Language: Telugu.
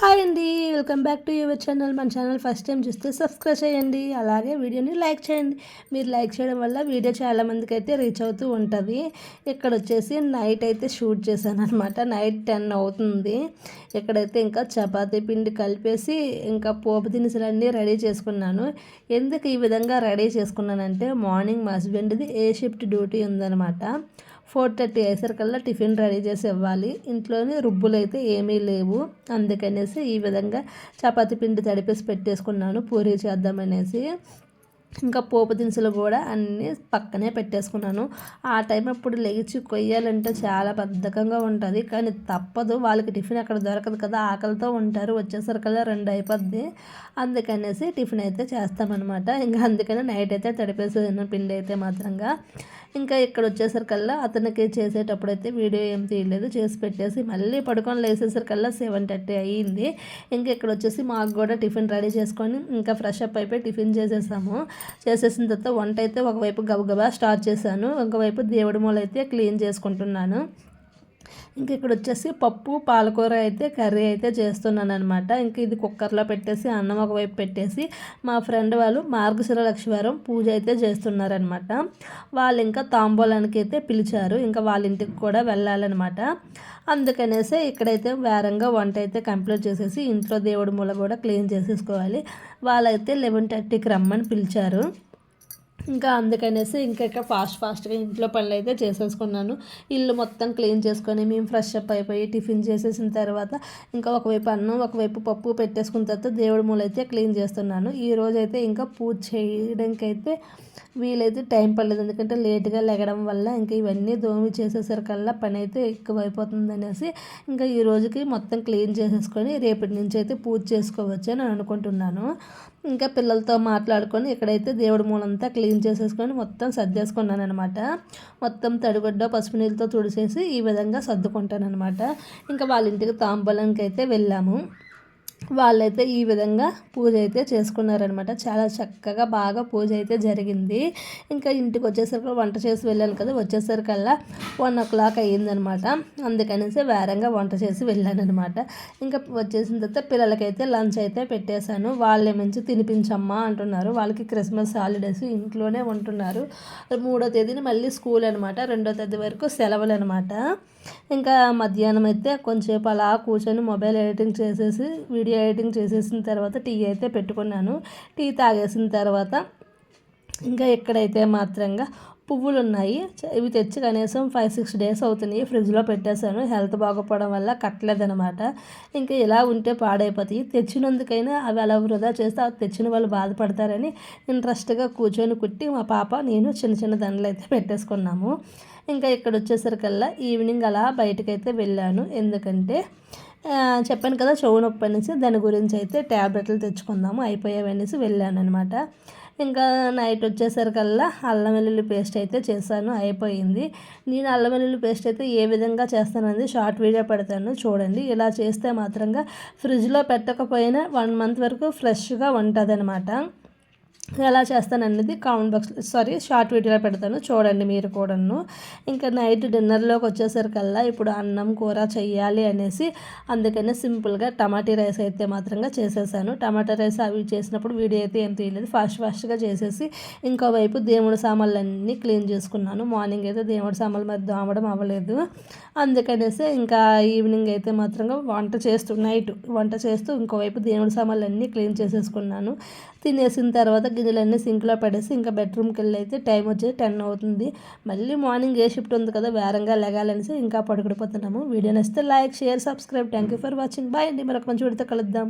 హాయ్ అండి welcome back to your channel. మన ఛానల్ ఫస్ట్ టైం చూస్తే సబ్స్క్రైబ్ చేయండి అలాగే వీడియోని లైక్ చేయండి. మీరు లైక్ చేయడం వల్ల వీడియో చాలామందికి అయితే రీచ్ అవుతూ ఉంటుంది. ఇక్కడ వచ్చేసి నైట్ అయితే షూట్ చేశాను అనమాట నైట్ టెన్ అవుతుంది. ఇక్కడైతే ఇంకా చపాతీ పిండి కలిపేసి ఇంకా పోపు దినుసులన్నీ రెడీ చేసుకున్నాను. ఎందుకు ఈ విధంగా రెడీ చేసుకున్నానంటే మార్నింగ్ మా హస్బెండ్ది ఏ షిఫ్ట్ డ్యూటీ ఉందనమాట ఫోర్ థర్టీ అయ్యేసరికల్లా టిఫిన్ రెడీ చేసి ఇవ్వాలి. ఇంట్లోనే రుబ్బులు అయితే ఏమీ లేవు. అందుకనేసి ఈ విధంగా చపాతి పిండి తడిపేసి పెట్టేసుకున్నాను. పూరీ చేద్దామనేసి. ఇంకా పోపు దినుసులు కూడా అన్నీ పక్కనే పెట్టేసుకున్నాను. ఆ టైం అప్పుడు లేచి కొయ్యాలంటే చాలా బద్ధకంగా ఉంటుంది. కానీ తప్పదు. వాళ్ళకి టిఫిన్ అక్కడ దొరకదు కదా. ఆకలితో ఉంటారు. వచ్చేసరికల్లా రెండు అయిపోద్ది. అందుకనేసి టిఫిన్ అయితే చేస్తామన్నమాట. ఇంకా అందుకని నైట్ అయితే తడిపేసేదాను పిండి అయితే మాత్రంగా. ఇంకా ఇక్కడ వచ్చేసరికల్లా అతనికి చేసేటప్పుడు అయితే వీడియో ఏం తీయలేదు. చేసి పెట్టేసి మళ్ళీ పడుకొని లేసేసరికల్లా సెవెన్ థర్టీ అయ్యింది ఇంకా ఇక్కడ వచ్చేసి మాకు కూడా టిఫిన్ రెడీ చేసుకొని ఇంకా ఫ్రెష్ అప్ అయిపోయి టిఫిన్ చేసేసాము. చేసేసిన తర్వాత వంట అయితే ఒకవైపు గబగబా స్టార్ట్ చేశాను. ఒకవైపు దేవుడి మూల అయితే క్లీన్ చేసుకుంటున్నాను. ఇంక ఇక్కడ వచ్చేసి పప్పు పాలకూర అయితే కర్రీ అయితే చేస్తున్నాను అనమాట ఇంక ఇది కుక్కర్లో పెట్టేసి అన్నం ఒకవైపు పెట్టేసి మా ఫ్రెండ్ వాళ్ళు మార్గశిర లక్ష్మీవారం పూజ అయితే చేస్తున్నారనమాట వాళ్ళు ఇంకా తాంబూలానికి అయితే పిలిచారు. ఇంకా వాళ్ళ ఇంటికి కూడా వెళ్ళాలన్నమాట. అందుకనేసి ఇక్కడైతే వేరంగా వంట అయితే కంప్లీట్ చేసేసి ఇంట్లో దేవుడి మూల కూడా క్లీన్ చేసేసుకోవాలి. వాళ్ళైతే లెవెన్ థర్టీకి రమ్మని పిలిచారు. ఇంకా అందుకనేసి ఇంకా ఇక్కడ ఫాస్ట్ ఫాస్ట్గా ఇంట్లో పనులు అయితే చేసేసుకున్నాను. ఇల్లు మొత్తం క్లీన్ చేసుకొని మేము ఫ్రెష్ అప్ అయిపోయి టిఫిన్ చేసేసిన తర్వాత ఇంకా ఒకవైపు అన్నం ఒకవైపు పప్పు పెట్టేసుకున్న తర్వాత దేవుడి మూలైతే క్లీన్ చేస్తున్నాను. ఈ రోజైతే అయితే ఇంకా పూజ చేయడానికి అయితే వీలైతే టైం పడలేదు. ఎందుకంటే లేట్గా లెగడం వల్ల ఇంకా ఇవన్నీ దోమి చేసేసరికల్లా పని అయితే ఎక్కువ అయిపోతుంది అనేసి ఇంకా ఈ రోజుకి మొత్తం క్లీన్ చేసేసుకొని రేపటి నుంచి అయితే పూజ చేసుకోవచ్చు అని అనుకుంటున్నాను. ఇంకా పిల్లలతో మాట్లాడుకొని ఇక్కడైతే దేవుడి మూలంతా క్లీన్ చేసేసుకొని మొత్తం సర్దేసుకున్నాను అనమాట మొత్తం తడిగొడ్డ పసుపు నీళ్ళతో తుడిసేసి ఈ విధంగా సర్దుకుంటాను అనమాట ఇంకా వాళ్ళ ఇంటికి తాంబూలంకి అయితే వెళ్ళాము. వాళ్ళైతే ఈ విధంగా పూజ అయితే చేసుకున్నారనమాట చాలా చక్కగా బాగా పూజ అయితే జరిగింది. ఇంకా ఇంటికి వచ్చేసరికి వంట చేసి వెళ్ళాను కదా వచ్చేసరికల్లా వన్ ఓ క్లాక్ అయ్యిందనమాట అందుకనేసి వేరంగా వంట చేసి వెళ్ళాను అనమాట ఇంకా వచ్చేసిన తర్వాత పిల్లలకైతే లంచ్ అయితే పెట్టేశాను. వాళ్ళే మంచి తినిపించమ్మా అంటున్నారు. వాళ్ళకి క్రిస్మస్ హాలిడేస్ ఇంట్లోనే ఉంటున్నారు. మూడో తేదీని మళ్ళీ స్కూల్ అనమాట రెండో తేదీ వరకు సెలవులు అనమాట ఇంకా మధ్యాహ్నం అయితే కొంచెంసేపు అలా కూర్చొని మొబైల్ ఎడిటింగ్ చేసేసి వీడియో ఎడిటింగ్ చేసేసిన తర్వాత టీ అయితే పెట్టుకున్నాను. టీ తాగేసిన తర్వాత ఇంకా ఎక్కడైతే మాత్రంగా పువ్వులు ఉన్నాయి ఇవి తెచ్చి కనీసం ఫైవ్ సిక్స్ డేస్ అవుతున్నాయి. ఫ్రిడ్జ్లో పెట్టేశాను. హెల్త్ బాగోపోవడం వల్ల కట్టలేదనమాట ఇంకా ఇలా ఉంటే పాడైపోతాయి. తెచ్చినందుకైనా అవి అలా వృధా చేస్తే అవి తెచ్చిన వాళ్ళు బాధపడతారని ఇంట్రెస్ట్గా కూర్చొని కుట్టి మా పాప నేను చిన్న చిన్న దండలు అయితే పెట్టేసుకున్నాము. ఇంకా ఇక్కడ వచ్చేసరికల్లా ఈవినింగ్ అలా బయటకైతే వెళ్ళాను. ఎందుకంటే చెప్పాను కదా చెవు నొప్పి అనేసి దాని గురించి అయితే ట్యాబ్లెట్లు తెచ్చుకుందాము అయిపోయావనేసి వెళ్ళాను అనమాట ఇంకా నైట్ వచ్చేసరికల్లా అల్లం వెల్లుల్లి పేస్ట్ అయితే చేశాను అయిపోయింది. నేను అల్లం వెల్లుల్లి పేస్ట్ అయితే ఏ విధంగా చేస్తానని షార్ట్ వీడియో పెడతాను చూడండి. ఇలా చేస్తే మాత్రంగా ఫ్రిడ్జ్లో పెట్టకపోయినా వన్ మంత్ వరకు ఫ్రెష్గా ఉంటుంది అనమాట ఎలా చేస్తాను అనేది కామెంట్ బాక్స్ సారీ షార్ట్ వీడియోలో పెడతాను. చూడండి మీరు కూడాను. ఇంకా నైట్ డిన్నర్లోకి వచ్చేసరికల్లా ఇప్పుడు అన్నం కూర చేయాలి అనేసి అందుకనే సింపుల్గా టమాటీ రైస్ అయితే మాత్రంగా చేసేసాను. టమాటా రైస్ అవి చేసినప్పుడు వీడియో అయితే ఏం తీయలేదు. ఫాస్ట్ ఫాస్ట్గా చేసేసి ఇంకోవైపు దేవుడి సామాన్లన్నీ క్లీన్ చేసుకున్నాను. మార్నింగ్ అయితే దేవుడి సామాన్లు మరి దోమడం అవ్వలేదు. అందుకనేసి ఇంకా ఈవినింగ్ అయితే మాత్రంగా వంట చేస్తూ నైట్ వంట చేస్తూ ఇంకోవైపు దేవుడి సామాన్లు అన్నీ క్లీన్ చేసేసుకున్నాను. తినేసిన తర్వాత గిన్నెలన్నీ సింక్లో పడేసి ఇంకా బెడ్రూమ్కి వెళ్ళి అయితే టైం వచ్చేది టెన్ అవుతుంది. మళ్ళీ మార్నింగ్ ఏ షిఫ్ట్ ఉంది కదా వేరంగా లెగాలనేసి ఇంకా పడుకుడిపోతున్నాము. వీడియో నచ్చితే like share subscribe. Thank you for watching. Bye అండి. మరొక మంచి విడితే కలుద్దాం.